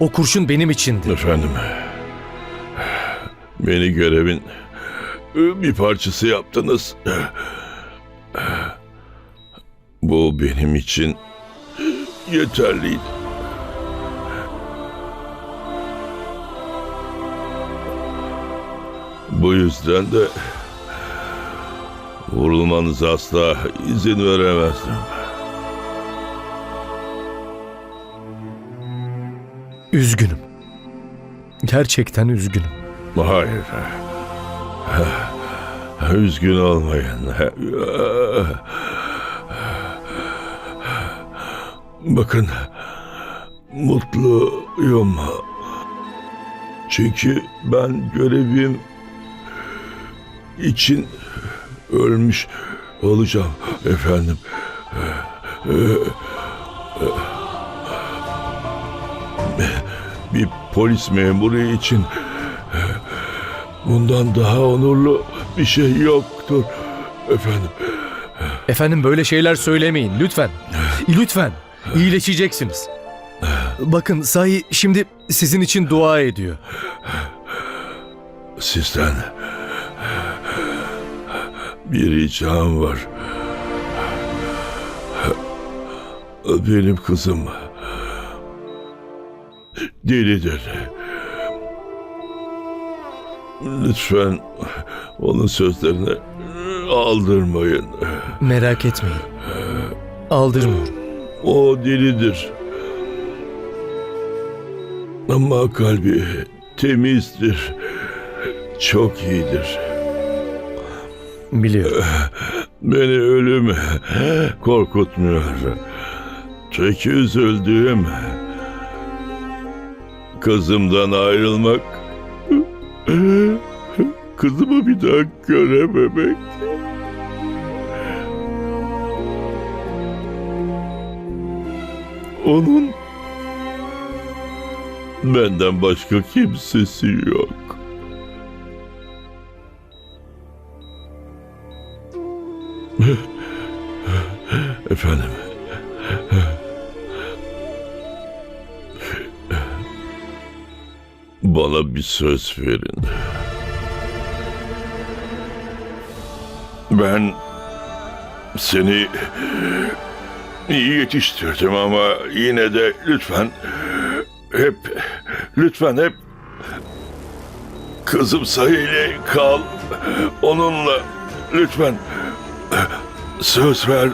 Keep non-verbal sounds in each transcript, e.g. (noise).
O kurşun benim içindi. Efendim, beni görevin bir parçası yaptınız. Bu benim için yeterliydi. Bu yüzden de vurulmanıza asla izin veremezdim. Gerçekten üzgünüm. Hayır. Üzgün olmayın. Bakın, mutluyum. Çünkü ben görevim için ölmüş olacağım efendim. Polis memuru için bundan daha onurlu bir şey yoktur efendim. Efendim böyle şeyler söylemeyin lütfen. Lütfen. İyileşeceksiniz. Bakın Sahi şimdi sizin için dua ediyor. Sizden bir ricam var. Benim kızım delidir. Lütfen onun sözlerine aldırmayın. Merak etmeyin. Aldırmıyorum. O delidir. Ama kalbi temizdir. Çok iyidir. Biliyorum. Beni ölüm korkutmuyor. Tek üzüldüğüm kızımdan ayrılmak, kızımı bir daha görememek. Onun benden başka kimsesi yok. Efendim. Bana bir söz verin. Ben seni iyi yetiştirdim ama yine de lütfen hep lütfen hep kızım Sayı'yla kal. Onunla lütfen söz ver.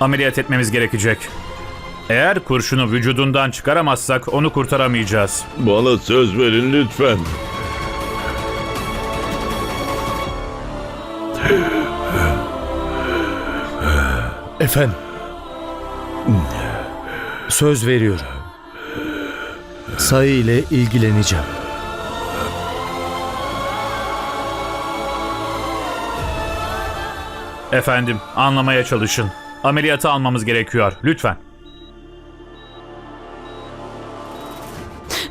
Ameliyat etmemiz gerekecek. Eğer kurşunu vücudundan çıkaramazsak onu kurtaramayacağız. Bana söz verin lütfen. Efendim. Söz veriyorum. Sayı ile ilgileneceğim. Efendim, anlamaya çalışın. Ameliyatı almamız gerekiyor. Lütfen.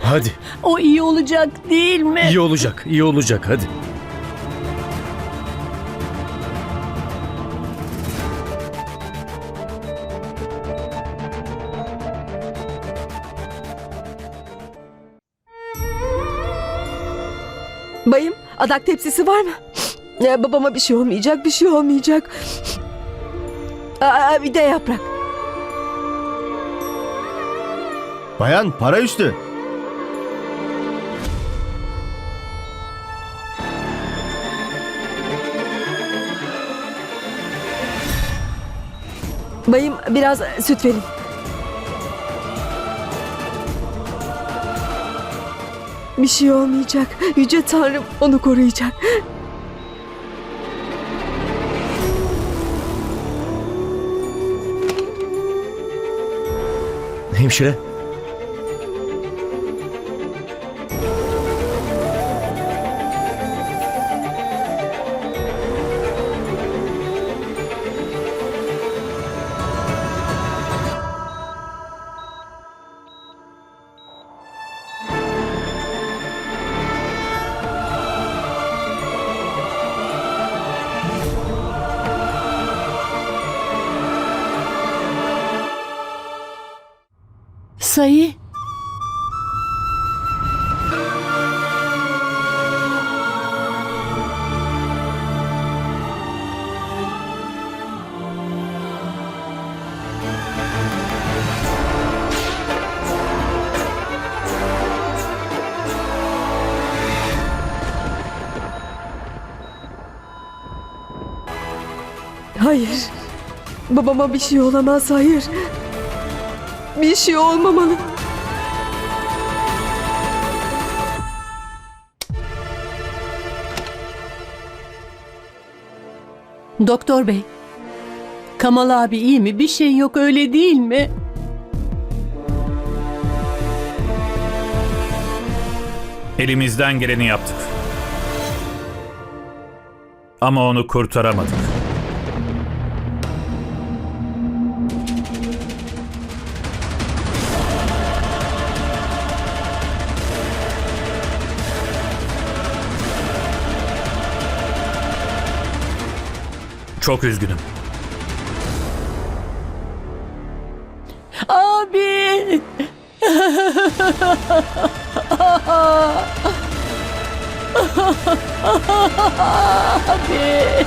Hadi. O iyi olacak değil mi? İyi olacak. iyi olacak. Hadi. Bayım, adak tepsisi var mı? Ya, babama bir şey olmayacak, bir şey olmayacak. Aa, bir de yaprak. Bayan para üstü. Bayım biraz süt verin. Bir şey olmayacak. Yüce Tanrım onu koruyacak. Hemşire. Sayı. Hayır. Babama bir şey olamaz hayır. Bir şey olmamalı. Doktor bey. Kamal abi iyi mi? Bir şey yok öyle değil mi? Elimizden geleni yaptık. Ama onu kurtaramadık. Çok üzgünüm. Abi. (laughs) abi.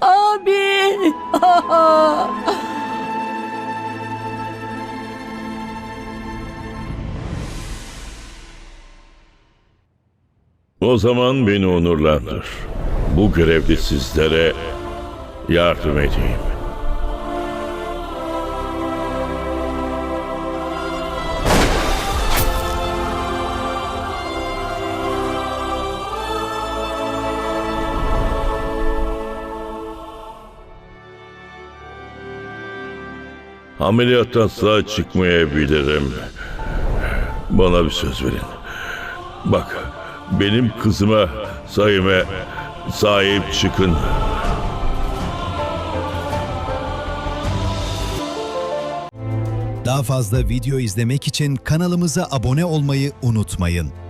Abi. O zaman beni onurlandır. Bu görevde sizlere yardım edeyim. Ameliyattan sağ çıkmayabilirim. Bana bir söz verin. Bak, benim kızıma, sayıme sahip çıkın. Daha fazla video izlemek için kanalımıza abone olmayı unutmayın.